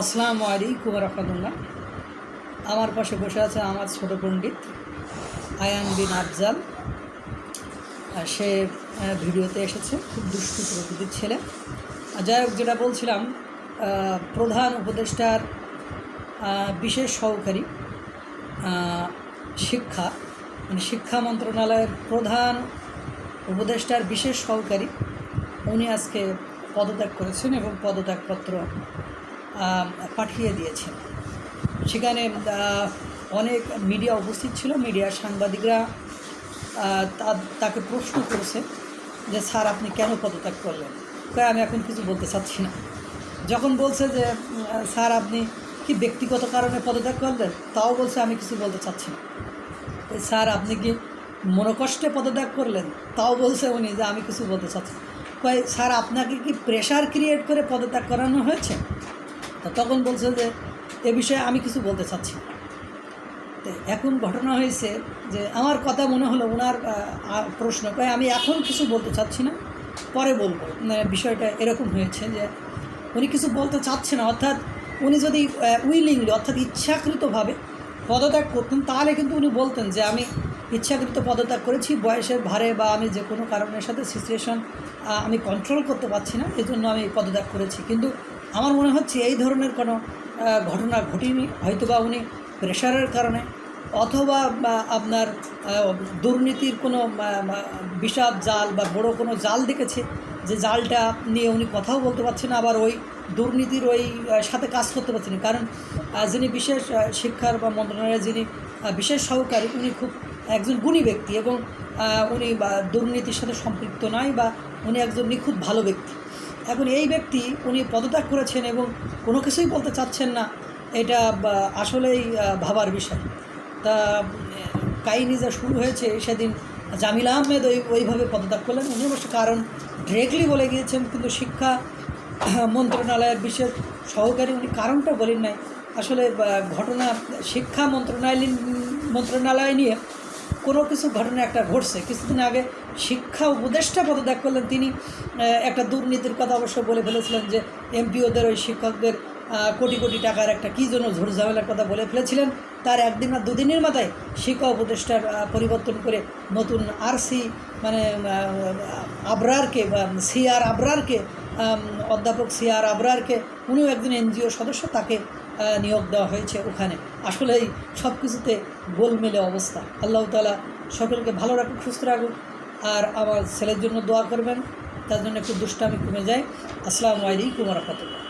আসসালামু আলাইকুম রহমতুল্লাহ। আমার পাশে বসে আছে আমার ছোট পণ্ডিত আয়ান বিন আফজাল। সে ভিডিওতে এসেছে, খুব দুষ্টু প্রকৃতির ছেলে। যাই হোক, যেটা বলছিলাম প্রধান উপদেষ্টার বিশেষ সহকারী শিক্ষা মানে শিক্ষা মন্ত্রণালয়ের প্রধান উপদেষ্টার বিশেষ সহকারী, উনি আজকে পদত্যাগ করেছেন এবং পদত্যাগপত্র পাঠিয়ে দিয়েছেন। সেখানে অনেক মিডিয়া উপস্থিত ছিল। মিডিয়ার সাংবাদিকরা তাকে প্রশ্ন করেছে যে, স্যার, আপনি কেন পদত্যাগ করলেন? কয়, আমি এখন কিছু বলতে চাচ্ছি না। যখন বলছে যে স্যার, আপনি কি ব্যক্তিগত কারণে পদত্যাগ করলেন? তাও বলছে, আমি কিছু বলতে চাচ্ছি না। স্যার, আপনি কি মনোকষ্টে পদত্যাগ করলেন? তাও বলছে উনি যে, আমি কিছু বলতে চাচ্ছি কয়, স্যার, আপনাকে কি প্রেশার ক্রিয়েট করে পদত্যাগ করানো হয়েছে? তা তখন বলছে যে, এ বিষয়ে আমি কিছু বলতে চাচ্ছি। তো এখন ঘটনা হয়েছে যে, আমার কথা মনে হলো ওনার প্রশ্ন কয়, আমি এখন কিছু বলতে চাচ্ছি না, পরে বলব। মানে বিষয়টা এরকম হয়েছে যে, উনি কিছু বলতে চাচ্ছে না। অর্থাৎ উনি যদি উইলিংলি অর্থাৎ ইচ্ছাকৃতভাবে পদত্যাগ করতেন, তাহলে কিন্তু উনি বলতেন যে, আমি ইচ্ছাকৃত পদত্যাগ করেছি, বয়সের ভারে বা আমি যে কোনো কারণের সাথে সিচুয়েশন আমি কন্ট্রোল করতে পারছি না এই জন্য আমি পদত্যাগ করেছি। কিন্তু আমার মনে হচ্ছে এই ধরনের কোনো ঘটনা ঘটেনি। হয়তোবা উনি প্রেশারের কারণে, অথবা আপনার দুর্নীতির কোনো বিষাদ জাল বা বড় কোনো জাল দেখেছে, যে জালটা নিয়ে উনি কথাও বলতে পারছেন আবার ওই দুর্নীতির ওই সাথে কাজ করতে পারছেন কারণ যিনি বিশেষ শিক্ষার বা মন্ত্রণালয়ের যিনি বিশেষ সহকারী, উনি খুব একজন গুণী ব্যক্তি এবং উনি বা দুর্নীতির সাথে সম্পৃক্ত নয় বা উনি একজন নিখুঁত ভালো ব্যক্তি। এখন এই ব্যক্তি উনি পদত্যাগ করেছেন এবং কোনো কিছুই বলতে চাচ্ছেন না, এটা আসলেই ভাবার বিষয়। তা কাহিনি যা শুরু হয়েছে, সেদিন জামিল আহমেদ ওই, ওইভাবে পদত্যাগ করলেন। উনি অবশ্য কারণ ডিরেক্টলি বলে গিয়েছেন, কিন্তু শিক্ষা মন্ত্রণালয়ের বিশেষ সহকারী উনি কারণটা বলেন নাই। আসলে ঘটনা, শিক্ষা মন্ত্রণালয় মন্ত্রণালয় নিয়ে কোনো কিছু ঘটনা একটা ঘটছে। কিছুদিন আগে শিক্ষা উপদেষ্টা পদত্যাগ করলেন তিনি। একটা দুর্নীতির কথা অবশ্য বলে ফেলেছিলেন যে এমপিওদের ওই শিক্ষকদের কোটি কোটি টাকার একটা কী জন্য ঝামেলার কথা বলে ফেলেছিলেন। তার একদিন না দুদিনের মাথায় শিক্ষা উপদেষ্টার পরিবর্তন করে নতুন আরসি মানে আবরারকে, বা সিআর আবরারকে অধ্যাপক সিআর আবরারকে, উনিও একজন এনজিও সদস্য, তাকে নিয়োগ দেওয়া হয়েছে ওখানে। আসলে এই সব কিছুতে গোলমেলে অবস্থা। আল্লাহ তালা সকলকে ভালো রাখুক, সুস্থ রাখুক। আর আমার ছেলের জন্য দোয়া করবেন, তার জন্য একটু দুষ্টামি কমে যায়। আসসালামু আলাইকুম রহমতুল্লাহ।